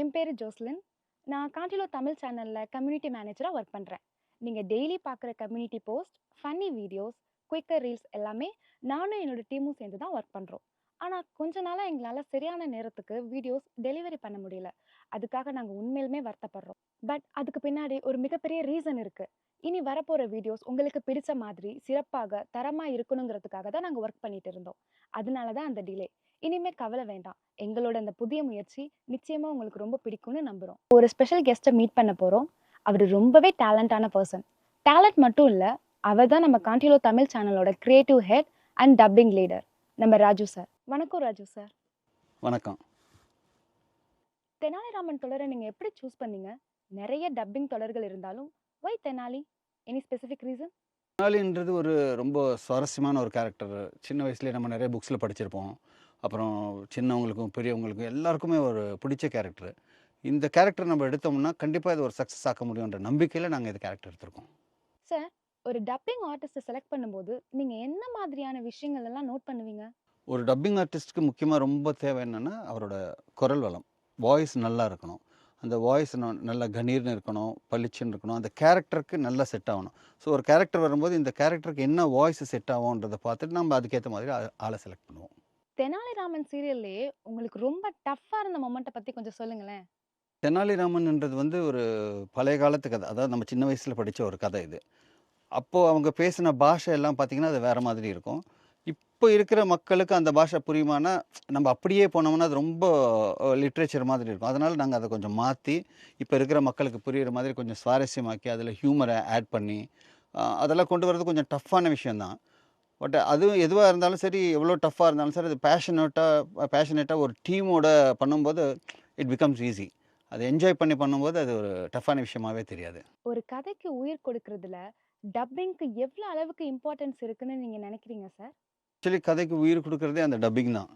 என் பேர் ஜோஸ்லின். நான் காண்டிலோ தமிழ் சேனலில் கம்யூனிட்டி மேனேஜராக ஒர்க் பண்ணுறேன் நீங்கள் டெய்லி பார்க்குற community post, funny videos, quicker reels எல்லாமே நானும் என்னோட டீமும் சேர்ந்து தான் ஒர்க் பண்ணுறோம் ஆனால் கொஞ்ச நாளாக எங்களால் சரியான நேரத்துக்கு வீடியோஸ் டெலிவரி பண்ண முடியல. அதுக்காக நாங்கள் உண்மையிலுமே வருத்தப்படுறோம். பட் அதுக்கு பின்னாடி ஒரு மிகப்பெரிய ரீசன் இருக்குது இனி வரப்போற வீடியோஸ் உங்களுக்கு பிடிச்ச மாதிரி சிறப்பாக, தரமா இருக்கணுங்கிறதுக்காக தான் நாங்க ஒர்க் பண்ணிட்டு இருந்தோம். அதனால தான் அந்த டிலே. இனிமே கவலை வேண்டாம். எங்களோட இந்த புதிய முயற்சி நிச்சயமா உங்களுக்கு ரொம்ப பிடிக்கும்னு நம்புறோம். ஒரு ஸ்பெஷல் கெஸ்ட்ட மீட் பண்ண போறோம். அவரு ரொம்பவே டேலண்டான பெர்சன். டேலண்ட் மட்டும் இல்ல, அவர் தான் நம்ம காண்டிலோ தமிழ் சேனலோட creative head and dubbing leader. நம்ம ராஜு சார். வணக்கம் ராஜு சார். வணக்கம். தெனாலிராமன் தொடர நீங்க எப்படி சூஸ் பண்ணீங்க? நெறைய டப்பிங் தொடர்கள் இருந்தாலும், why Tenali? Any specific reason? தெனாலின்றது ஒரு ரொம்ப சுவாரஸ்யமான ஒரு கேரக்டர். சின்ன வயசுலயே நம்ம நெறைய புக்ஸ்ல படிச்சிருப்போம். அப்புறம் சின்னவங்களுக்கும், பெரியவங்களுக்கும் எல்லாருக்குமே ஒரு பிடிச்ச கேரக்டர். இந்த கேரக்டர் நம்ம எடுத்தோம்னா, கண்டிப்பா இது ஒரு சக்சஸ் ஆக்க முடியுன்ற நம்பிக்கையில நாங்க இந்த கேரக்டர் எடுத்திருக்கோம். சார், ஒரு டப்பிங் ஆர்டிஸ்ட்ட செலக்ட் பண்ணும்போது, நீங்க என்ன மாதிரியான விஷயங்கள் எல்லாம் நோட் பண்ணுவீங்க? ஒரு டப்பிங் ஆர்டிஸ்ட்க்கு முக்கியமா ரொம்ப தேவை என்னன்னா, அவரோட குரல் வளம். வாய்ஸ் நல்லா இருக்கணும். அந்த வாய்ஸ் நல்லா கணீர்னு இருக்கணும், பளிச்சுன்னு இருக்கணும். அந்த கேரக்டருக்கு நல்லா செட் ஆவணும். ஸோ ஒரு கேரக்டர் வரும்போது, இந்த கேரக்டருக்கு என்ன வாய்ஸ் செட் ஆகும்ன்றத பார்த்துட்டு, நம்ம அதுக்கேத்த மாதிரி ஆள செலக்ட் பண்ணுவோம். தெனாலிராமன் சீரியல்லயே உங்களுக்கு ரொம்ப டஃப்பா இருந்த மொமெண்ட்ட பத்தி கொஞ்சம் சொல்லுங்களேன். தெனாலிராமன்ன்றது வந்து ஒரு பழைய காலத்து கதை. அதாவது நம்ம சின்ன வயசுல படிச்ச ஒரு கதை இது. அப்போ அவங்க பேசின பாஷை எல்லாம் பார்த்தீங்கன்னா, அது வேற மாதிரி இருக்கும். இப்போ இருக்கிற மக்களுக்கு அந்த பாஷை புரியுமானா நம்ம அப்படியே போனோம்னா, அது ரொம்ப லிட்ரேச்சர் மாதிரி இருக்கும். அதனால் நாங்கள் அதை கொஞ்சம் மாற்றி இப்போ இருக்கிற மக்களுக்கு புரியிற மாதிரி கொஞ்சம் சுவாரஸ்யமாக்கி, அதில் ஹியூமரை ஆட் பண்ணி, அதெல்லாம் கொண்டு வரது கொஞ்சம் டஃப்பான விஷயம் தான். பட் அதுவும் எதுவாக இருந்தாலும் சரி, எவ்வளோ டஃப்பாக இருந்தாலும் சரி, அது பேஷனேட்டாக பேஷனேட்டாக ஒரு டீமோட பண்ணும்போது, இட் பிகம்ஸ் ஈஸி. அதை என்ஜாய் பண்ணி பண்ணும்போது, அது ஒரு டஃப்பான விஷயமாவே தெரியாது. ஒரு கதைக்கு உயிர் கொடுக்கறதுல டப்பிங்க்கு எவ்வளோ அளவுக்கு இம்பார்ட்டன்ஸ் இருக்குன்னு நீங்கள் நினைக்கிறீங்க சார்? ஆக்சுவலி கதைக்கு உயிர் கொடுக்குறதே அந்த டப்பிங் தான்.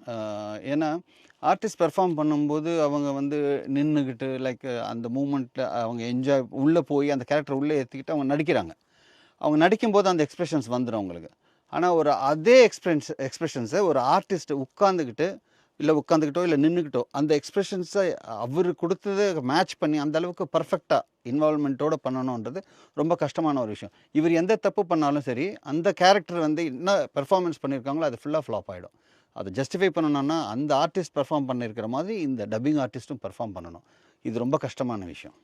ஏன்னா, ஆர்டிஸ்ட் பெர்ஃபார்ம் பண்ணும்போது, அவங்க வந்து நின்றுக்கிட்டு லைக் அந்த மூமெண்ட்டில் அவங்க என்ஜாய் உள்ளே போய் அந்த கேரக்டர் உள்ளே ஏற்றிக்கிட்டு அவங்க நடிக்கிறாங்க. அவங்க நடிக்கும்போது அந்த எக்ஸ்பிரஷன்ஸ் வந்துரும் அவங்களுக்கு. ஆனால் ஒரு அதே எக்ஸ்பிரன்ஸ் எக்ஸ்பிரஷன்ஸை ஒரு ஆர்டிஸ்ட் உட்காந்துக்கிட்டு இல்லை உட்காந்துக்கிட்டோ, இல்லை நின்றுக்கிட்டோ அந்த எக்ஸ்பிரஷன்ஸை அவர் கொடுத்ததை மேட்ச் பண்ணி, அந்த அளவுக்கு பர்ஃபெக்டாக இன்வால்மெண்ட்டோடு பண்ணணுன்றது ரொம்ப கஷ்டமான ஒரு விஷயம். இவர் எந்த தப்பு பண்ணாலும் சரி, அந்த கேரக்டர் வந்து என்ன பெர்ஃபார்மன்ஸ் பண்ணியிருக்காங்களோ, அது ஃபுல்லாக ஃப்ளாப் ஆகிடும் அதை ஜஸ்டிஃபை பண்ணணும்னா, அந்த ஆர்டிஸ்ட் பெர்ஃபார்ம் பண்ணியிருக்கிற மாதிரி, இந்த டப்பிங் ஆர்டிஸ்ட்டும் பெர்ஃபார்ம் பண்ணணும். இது ரொம்ப கஷ்டமான விஷயம்.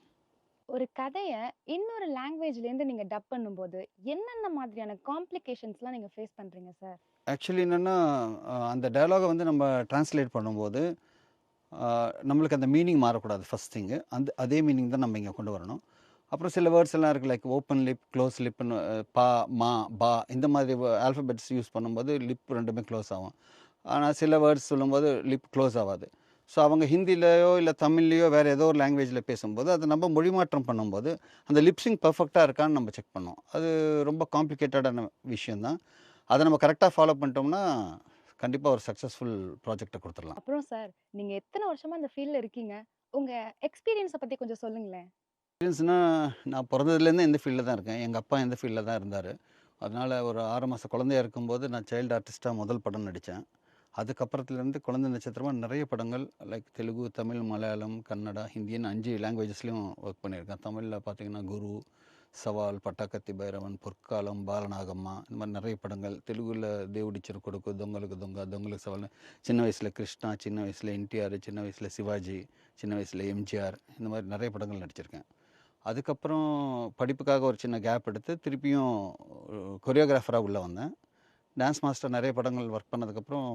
ஒரு கதையை இன்னொரு லாங்குவேஜ்லேருந்து நீங்கள் டப் பண்ணும்போது, என்னென்ன மாதிரியான காம்ப்ளிகேஷன்ஸ்லாம் நீங்கள் ஃபேஸ் பண்ணுறீங்க சார்? ஆக்சுவலி என்னென்னா அந்த டயலாகை வந்து நம்ம டிரான்ஸ்லேட் பண்ணும்போது, நம்மளுக்கு அந்த மீனிங் மாறக்கூடாது ஃபஸ்ட் திங்கு. அந்த அதே மீனிங் தான் நம்ம இங்கே கொண்டு வரணும். அப்புறம் சில வேர்ட்ஸ் எல்லாம் இருக்குது லைக் ஓப்பன் லிப், க்ளோஸ் லிப்னு பா, மா, பா இந்த மாதிரி ஆல்ஃபபெட்ஸ் யூஸ் பண்ணும்போது, லிப் ரெண்டுமே க்ளோஸ் ஆகும். ஆனால் சில வேர்ட்ஸ் சொல்லும்போது லிப் க்ளோஸ் ஆகாது ஸோ அவங்க ஹிந்திலேயோ இல்லை தமிழ்லேயோ வேறு ஏதோ ஒரு லாங்குவேஜில் பேசும்போது, அதை நம்ம மொழிமாற்றம் பண்ணும்போது, அந்த லிப்ஸிங் பர்ஃபெக்டாக இருக்கான்னு நம்ம செக் பண்ணோம் அது ரொம்ப காம்ப்ளிகேட்டடான விஷயம் தான். அத நம்ம கரெக்ட்டா ஃபாலோ பண்ணிட்டோம்னா, கண்டிப்பா ஒரு சக்சஸ்ஃபுல் ப்ராஜெக்ட்ட குடுத்துறலாம். அப்புறம் சார், நீங்க எத்தன வருஷமா இந்த ஃபீல்ட்ல இருக்கீங்க? உங்க எக்ஸ்பீரியன்ஸ பத்தி கொஞ்சம் சொல்லுங்களேன். எக்ஸ்பீரியன்ஸ்னா, நான் பொறந்ததுலேருந்தே இந்த ஃபீல்ட்ல தான் இருக்கேன். எங்க அப்பா இந்த ஃபீல்ட்ல தான் இருந்தாரு. அதனால ஒரு 6 மாச குழந்தையா இருக்கும்போது, நான் சைல்டு ஆர்டிஸ்ட்டா முதல் படம் நடிச்சேன். அதுக்கப்புறத்துலேருந்து குழந்தை நட்சத்திரமா நெறைய படங்கள் லைக் தெலுங்கு, தமிழ், மலையாளம், கன்னடா, ஹிந்தின்னு 5 லாங்குவேஜஸ்லயும் ஒர்க் பண்ணியிருக்கேன். தமிழ்ல பார்த்தீங்கன்னா, குரு, சவால் பட்டாக்கத்தி பைரவன் பொற்காலம் பாலநாகம்மா இந்த மாதிரி நிறைய படங்கள். தெலுங்குல தேவடிச்சர் கொடுக்கு தொங்கலுக்கு தொங்க தொங்கலுக்கு சவால் சின்ன வயசில் கிருஷ்ணா சின்ன வயசில் என்டிஆர் சின்ன வயசில் சிவாஜி சின்ன வயசில் எம்ஜிஆர் இந்த மாதிரி நிறைய படங்கள் நடிச்சிருக்கேன். அதுக்கப்புறம் படிப்புக்காக ஒரு சின்ன கேப் எடுத்து திருப்பியும் கொரியோகிராஃபராக உள்ளே வந்தேன். டான்ஸ் மாஸ்டர் நிறைய படங்கள் ஒர்க் பண்ணதுக்கப்புறம்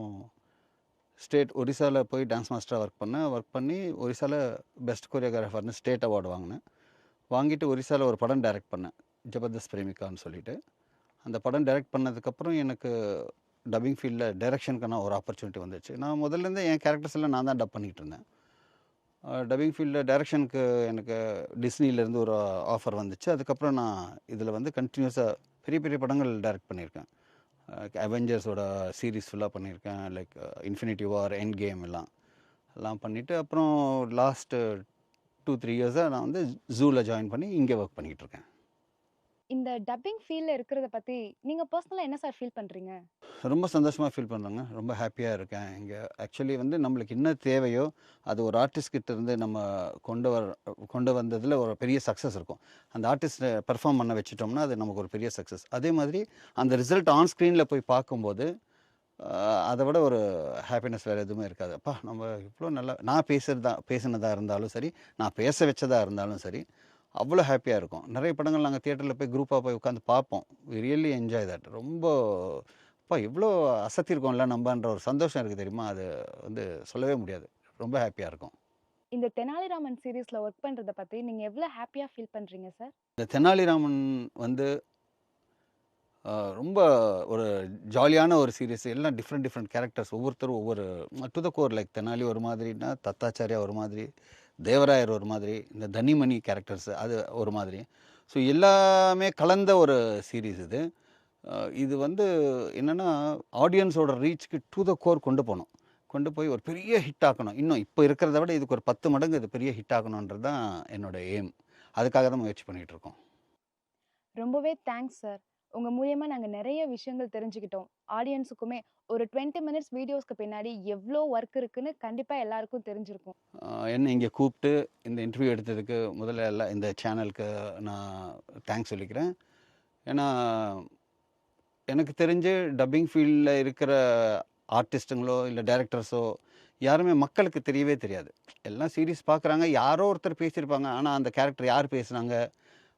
ஸ்டேட் ஒரிசாவில் போய் டான்ஸ் மாஸ்டராக ஒர்க் பண்ணேன். ஒர்க் பண்ணி ஒரிசாவில் பெஸ்ட் கொரியோகிராஃபர்னு ஸ்டேட் அவார்டு வாங்கினேன். வாங்கிட்டு ஒரிசாவில் ஒரு படம் டைரக்ட் பண்ணேன். ஜபர்தஸ்த் பிரேமிகான்னு சொல்லிட்டு. அந்த படம் டைரக்ட் பண்ணதுக்கப்புறம் எனக்கு டப்பிங் ஃபீல்டில் டைரக்ஷனுக்கான ஒரு ஆப்பர்ச்சுனிட்டி வந்துச்சு. நான் முதல்லேருந்தே என் கேரக்டர்ஸ் எல்லாம் நான் தான் டப் பண்ணிகிட்டு இருந்தேன். டப்பிங் ஃபீல்டில் டைரக்ஷனுக்கு எனக்கு டிஸ்னிலேருந்து ஒரு ஆஃபர் வந்துச்சு. அதுக்கப்புறம் நான் இதில் வந்து கண்டினியூஸாக பெரிய பெரிய படங்கள் டைரக்ட் பண்ணியிருக்கேன். அவெஞ்சர்ஸோட சீரீஸ் ஃபுல்லாக பண்ணியிருக்கேன். லைக் இன்ஃபினிட்டி வார், என் கேம் எல்லாம். எல்லாம் பண்ணிவிட்டு அப்புறம் லாஸ்ட்டு 2, 3 இயர்ஸா நான் வந்து ஜூல ஜாயின் பண்ணி இங்க ஒர்க் பண்ணிக்கிட்டு இருக்கேன். இந்த டப்பிங் ஃபீல்ட்ல இருக்கிறத பத்தி, நீங்க பெர்சனலா என்ன சார் ஃபீல் பண்றீங்க? ரொம்ப சந்தோஷமாக ஃபீல் பண்ணுறேங்க ரொம்ப ஹாப்பியாக இருக்கேன் இங்கே ஆக்சுவலி வந்து நம்மளுக்கு என்ன தேவையோ அது ஒரு ஆர்டிஸ்ட் கிட்ட இருந்து நம்ம கொண்டு வர கொண்டு வந்ததில் ஒரு பெரிய சக்ஸஸ் இருக்கும் அந்த ஆர்டிஸ்ட்டை பெர்ஃபார்ம் பண்ண வச்சுட்டோம்னா அது நமக்கு ஒரு பெரிய சக்ஸஸ் அதே மாதிரி அந்த ரிசல்ட் ஆன் ஸ்க்ரீனில் போய் பார்க்கும்போது அதை விட ஒரு ஹாப்பினஸ் வேறு எதுவுமே இருக்காது. அப்பா நம்ம இவ்வளோ நல்லா நான் பேசுகிறதா பேசினதாக இருந்தாலும் சரி நான் பேச வச்சதாக இருந்தாலும் சரி அவ்வளோ ஹாப்பியாக இருக்கும். நிறைய படங்கள் நாங்கள் தியேட்டரில் போய் குரூப்பாக போய் உட்காந்து பார்ப்போம். ரியலி என்ஜாய் தட் ரொம்ப அப்பா இவ்வளோ அசத்திருக்கோம்ல நம்மன்ற ஒரு சந்தோஷம் இருக்குது தெரியுமா? அது வந்து சொல்லவே முடியாது. ரொம்ப ஹாப்பியாக இருக்கும். இந்த தெனாலிராமன் சீரிஸ்ல ஒர்க் பண்றத பத்தி நீங்க எவ்வளவு ஹாப்பியா ஃபீல் பண்றீங்க சார் இந்த தெனாலிராமன் வந்து ரொம்ப ஒரு ஜாலியான ஒரு சீரியஸ் எல்லாம் டிஃப்ரெண்ட் டிஃப்ரெண்ட் கேரக்டர்ஸ் ஒவ்வொருத்தரும் ஒவ்வொரு to the core like Tenali ஒரு மாதிரினா தத்தாச்சாரியா ஒரு மாதிரி தேவராயர் ஒரு மாதிரி இந்த தனிமணி கேரக்டர்ஸ் அது ஒரு மாதிரி. ஸோ எல்லாமே கலந்த ஒரு சீரீஸ் இது. இது வந்து என்னென்னா ஆடியன்ஸோட ரீச்சுக்கு டு த கோர் கொண்டு போகணும் கொண்டு போய் ஒரு பெரிய ஹிட் ஆக்கணும். இன்னும் இப்போ இருக்கிறத விட இதுக்கு ஒரு பத்து மடங்கு இது பெரிய ஹிட் ஆக்கணுன்றது தான் என்னோட எய்ம் அதுக்காக தான் முயற்சி பண்ணிகிட்டு இருக்கோம். ரொம்பவே தேங்க்ஸ் சார் உங்கள் மூலியமாக நாங்கள் நிறைய விஷயங்கள் தெரிஞ்சுக்கிட்டோம். ஆடியன்ஸுக்குமே ஒரு டுவெண்ட்டி மினிட்ஸ் வீடியோஸ்க்கு பின்னாடி எவ்வளோ ஒர்க் இருக்குன்னு கண்டிப்பாக எல்லாருக்கும் தெரிஞ்சிருக்கும். என்ன என்னை இங்கே கூப்பிட்டு இந்த இன்டர்வியூ எடுத்ததுக்கு முதல்ல எல்லாம் இந்த சேனலுக்கு நான் தேங்க்ஸ் சொல்லிக்கிறேன். ஏன்னா எனக்கு தெரிஞ்சு டப்பிங் ஃபீல்டில் இருக்கிற ஆர்டிஸ்ட்டுங்களோ இல்லை டைரக்டர்ஸோ யாருமே மக்களுக்கு தெரியவே தெரியாது. எல்லாம் சீரிஸ் பார்க்குறாங்க யாரோ ஒருத்தர் பேசியிருப்பாங்க. ஆனால் அந்த கேரக்டர் யார் பேசுனாங்க?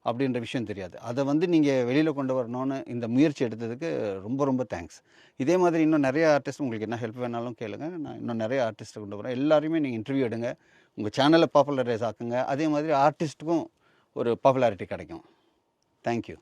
அப்படின்ற விஷயம் தெரியாது. அதை வந்து நீங்கள் வெளியில் கொண்டு வரணும்னு இந்த முயற்சி எடுத்ததுக்கு ரொம்ப ரொம்ப தேங்க்ஸ் இதே மாதிரி இன்னும் நிறைய ஆர்டிஸ்ட் உங்களுக்கு என்ன ஹெல்ப் வேணாலும் கேளுங்க. நான் இன்னும் நிறைய ஆர்டிஸ்ட்டை கொண்டு வரேன். எல்லாருமே நீங்கள் இன்டர்வியூ எடுங்க. உங்கள் சேனலை பாப்புலரைஸ் ஆக்குங்க. அதே மாதிரி ஆர்டிஸ்ட்டுக்கும் ஒரு பாப்புலாரிட்டி கிடைக்கும். தேங்க்யூ